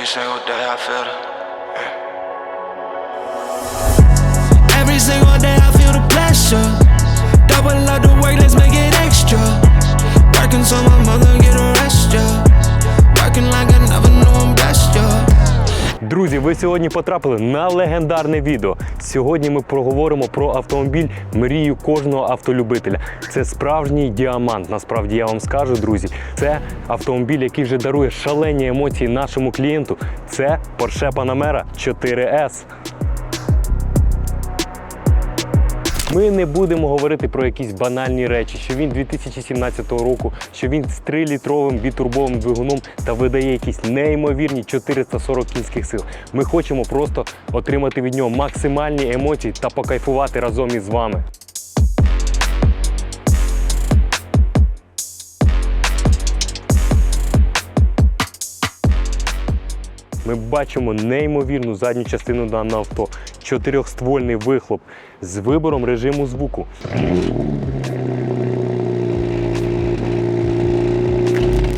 Every single day I feel it. Every single day I feel the pressure. Double up the work, let's make it extra. Working so my mother get a rest, yeah. Working like I never knew I'm blessed, yeah. Друзі, ви сьогодні потрапили на легендарне відео. Сьогодні ми проговоримо про автомобіль мрію кожного автолюбителя. Це справжній діамант. Насправді я вам скажу, друзі. Це автомобіль, який вже дарує шалені емоції нашому клієнту. Це Porsche Panamera 4S. Ми не будемо говорити про якісь банальні речі, що він 2017 року, що він з 3-літровим бітурбовим двигуном та видає якісь неймовірні 440 кінських сил. Ми хочемо просто отримати від нього максимальні емоції та покайфувати разом із вами. Ми бачимо неймовірну задню частину даного авто, чотирьохствольний вихлоп з вибором режиму звуку.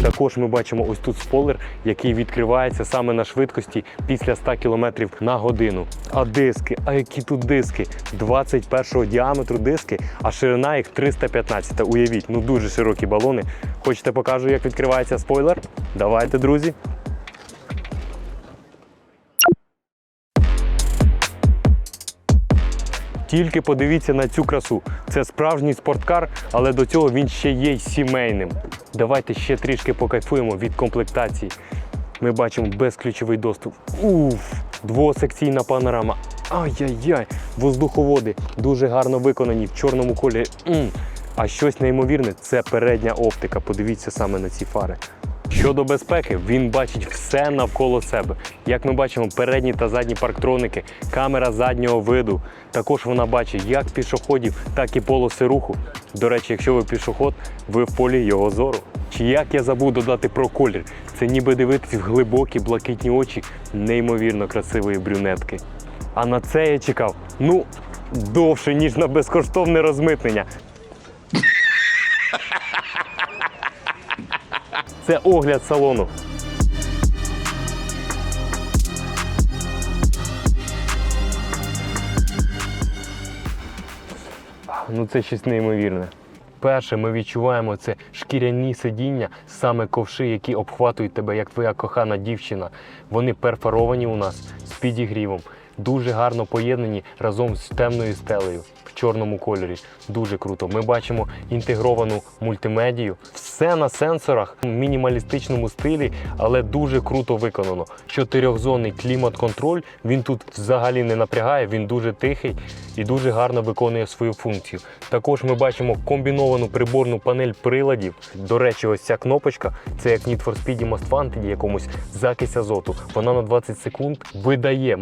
Також ми бачимо ось тут спойлер, який відкривається саме на швидкості після 100 км на годину. А диски, а які тут диски? 21 діаметру диски, а ширина їх 315. Уявіть, ну дуже широкі балони. Хочете покажу, як відкривається спойлер? Давайте, друзі. Тільки подивіться на цю красу. Це справжній спорткар, але до цього він ще є й сімейним. Давайте ще трішки покайфуємо від комплектації. Ми бачимо безключовий доступ. Уф, двосекційна панорама. Ай-яй-яй, воздуховоди дуже гарно виконані в чорному кольорі. М. А щось неймовірне це передня оптика. Подивіться саме на ці фари. Щодо безпеки, він бачить все навколо себе. Як ми бачимо, передні та задні парктроники, камера заднього виду. Також вона бачить як пішоходів, так і полоси руху. До речі, якщо ви пішоход, ви в полі його зору. Чи як я забув додати про колір? Це ніби дивитись в глибокі блакитні очі неймовірно красивої брюнетки. А на це я чекав ну довше, ніж на безкоштовне розмитнення. Це огляд салону. Ну це щось неймовірне. Перше, ми відчуваємо це шкіряні сидіння, саме ковши, які обхватують тебе, як твоя кохана дівчина. Вони перфоровані у нас з підігрівом. Дуже гарно поєднані разом з темною стелею в чорному кольорі. Дуже круто. Ми бачимо інтегровану мультимедію. Все на сенсорах в мінімалістичному стилі, але дуже круто виконано. Чотирьохзонний клімат-контроль. Він тут взагалі не напрягає, він дуже тихий і дуже гарно виконує свою функцію. Також ми бачимо комбіновану приборну панель приладів. До речі, ось ця кнопочка це як Need for Speed Most Wanted якомусь закись азоту. Вона на 20 секунд видає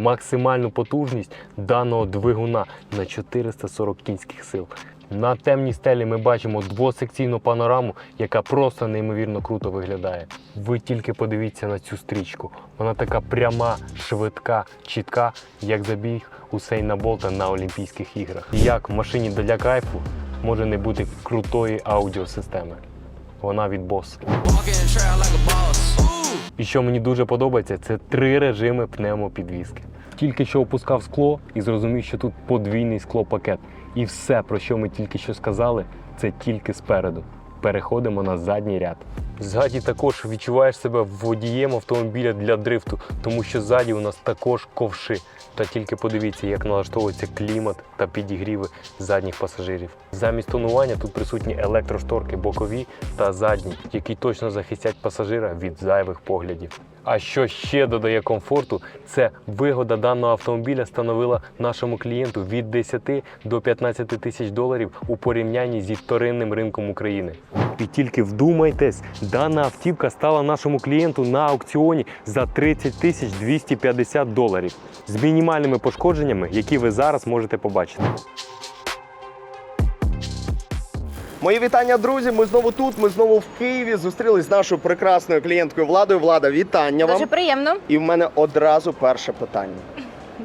максимальну потужність даного двигуна на 440 кінських сил. На темній стелі ми бачимо двосекційну панораму, яка просто неймовірно круто виглядає. Ви тільки подивіться на цю стрічку. Вона така пряма, швидка, чітка, як забіг Усейна Болта на Олімпійських іграх. Як в машині для кайфу може не бути крутої аудіосистеми. Вона від Boss. І що мені дуже подобається, це три режими пневмопідвізки. Тільки що опускав скло і зрозумів, що тут подвійний склопакет. І все, про що ми тільки що сказали, це тільки спереду. Переходимо на задній ряд. Ззаді також відчуваєш себе водієм автомобіля для дрифту, тому що ззаді у нас також ковши. Та тільки подивіться, як налаштовується клімат та підігріви задніх пасажирів. Замість тонування тут присутні електрошторки бокові та задні, які точно захистять пасажира від зайвих поглядів. А що ще додає комфорту, це вигода даного автомобіля становила нашому клієнту від 10 до 15 тисяч доларів у порівнянні зі вторинним ринком України. І тільки вдумайтесь, дана автівка стала нашому клієнту на аукціоні за 30 тисяч 250 доларів з мінімальними пошкодженнями, які ви зараз можете побачити. Мої вітання, друзі. Ми знову тут. Ми знову в Києві. Зустрілись з нашою прекрасною клієнткою Владою. Влада, вітання вам. Дуже приємно. І в мене одразу перше питання.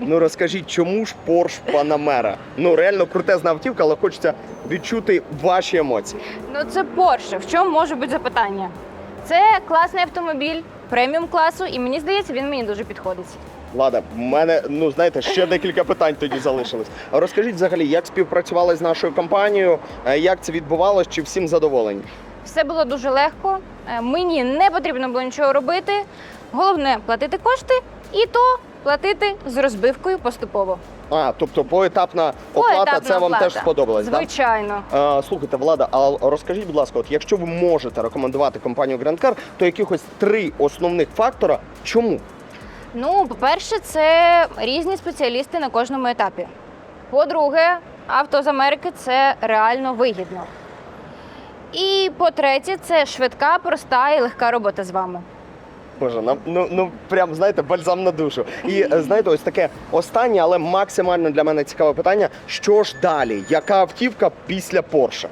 Ну розкажіть, чому ж Porsche Panamera? Ну реально крутезна автівка, але хочеться відчути ваші емоції. Ну це Porsche. В чому може бути запитання? Це класний автомобіль, преміум класу, і мені здається, він мені дуже підходить. Влада, в мене, ну знаєте, ще декілька питань тоді залишилось. А розкажіть взагалі, як співпрацювали з нашою компанією, е, як це відбувалось, чи всім задоволені? Все було дуже легко. е, Мені не потрібно було нічого робити. Головне платити кошти, і то платити з розбивкою поступово. А, тобто поетапна оплата, Поетапна це вам оплата. теж сподобалось, так? Звичайно. Е, Слухайте, Влада, а розкажіть, будь ласка, от якщо ви можете рекомендувати компанію Grand Car, то якихось три основних фактора. Чому? Ну, по-перше, це різні спеціалісти на кожному етапі. По-друге, авто з Америки це реально вигідно. І по-третє, це швидка, проста і легка робота з вами. Боже, ну, ну, ну прям знаєте, бальзам на душу. І е, знаєте, ось таке останнє, але максимально для мене цікаве питання: що ж далі? Яка автівка після Porsche?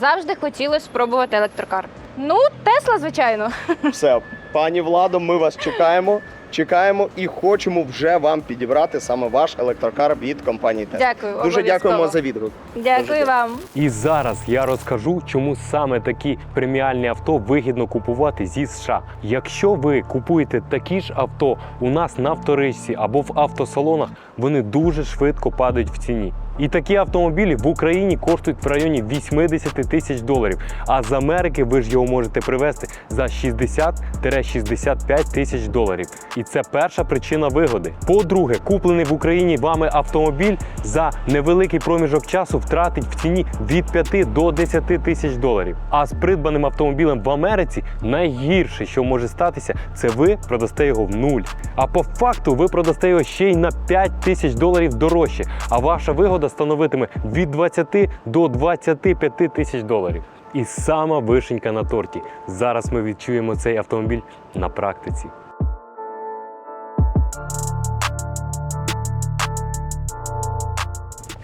Завжди хотілося спробувати електрокар. Ну, Тесла, звичайно. Все, пані Владо, ми вас чекаємо. Чекаємо і хочемо вже вам підібрати саме ваш електрокар від компанії Tesla. Дякую. Дуже дякуємо за відгук. Дякую дякую вам. І зараз я розкажу, чому саме такі преміальні авто вигідно купувати зі США. Якщо ви купуєте такі ж авто у нас на вторичці або в автосалонах, вони дуже швидко падають в ціні. І такі автомобілі в Україні коштують в районі 80 тисяч доларів. А з Америки ви ж його можете привезти за 60-65 тисяч доларів. І це перша причина вигоди. По-друге, куплений в Україні вами автомобіль за невеликий проміжок часу втратить в ціні від 5 до 10 тисяч доларів. А з придбаним автомобілем в Америці найгірше, що може статися, це ви продасте його в нуль. А по факту ви продасте його ще й на 5 тисяч доларів дорожче. А ваша вигода становитиме від 20 до 25 тисяч доларів. І сама вишенька на торті. Зараз ми відчуємо цей автомобіль на практиці.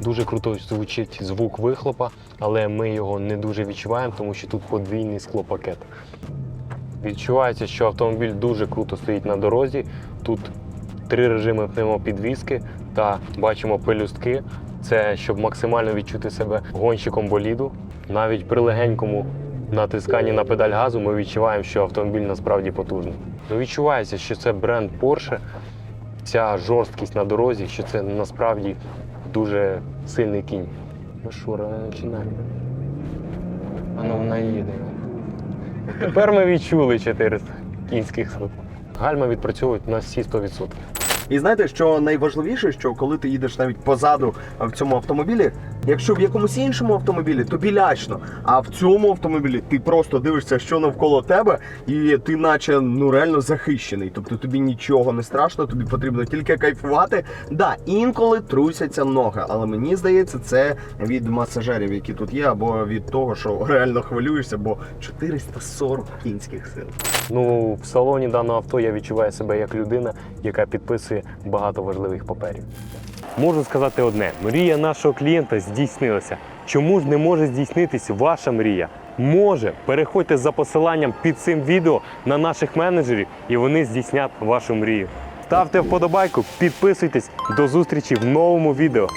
Дуже круто звучить звук вихлопа, але ми його не дуже відчуваємо, тому що тут подвійний склопакет. Відчувається, що автомобіль дуже круто стоїть на дорозі. Тут три режими пневмопідвізки та бачимо пелюстки. Це щоб максимально відчути себе гонщиком боліду. Навіть при легенькому натисканні на педаль газу ми відчуваємо, що автомобіль насправді потужний. Ну, відчувається, що це бренд Porsche, ця жорсткість на дорозі, що це насправді дуже сильний кінь. Ну що, починаємо. Воно вона їде. Тепер ми відчули 400 кінських сил. Гальма відпрацьовують на всі 100%. І знаєте, що найважливіше, що коли ти їдеш навіть позаду в цьому автомобілі, якщо в якомусь іншому автомобілі, тобі лячно. А в цьому автомобілі ти просто дивишся, що навколо тебе, і ти, наче ну реально захищений. Тобто тобі нічого не страшно, тобі потрібно тільки кайфувати. Да, інколи трусяться ноги, але мені здається, це від масажерів, які тут є, або від того, що реально хвилюєшся, бо 440 кінських сил. Ну, в салоні даного авто я відчуваю себе як людина, яка підписує багато важливих паперів. Можу сказати одне: мрія нашого клієнта здійснилася. Чому ж не може здійснитись ваша мрія? Може, переходьте за посиланням під цим відео на наших менеджерів, і вони здійснять вашу мрію. Ставте вподобайку, підписуйтесь. До зустрічі в новому відео.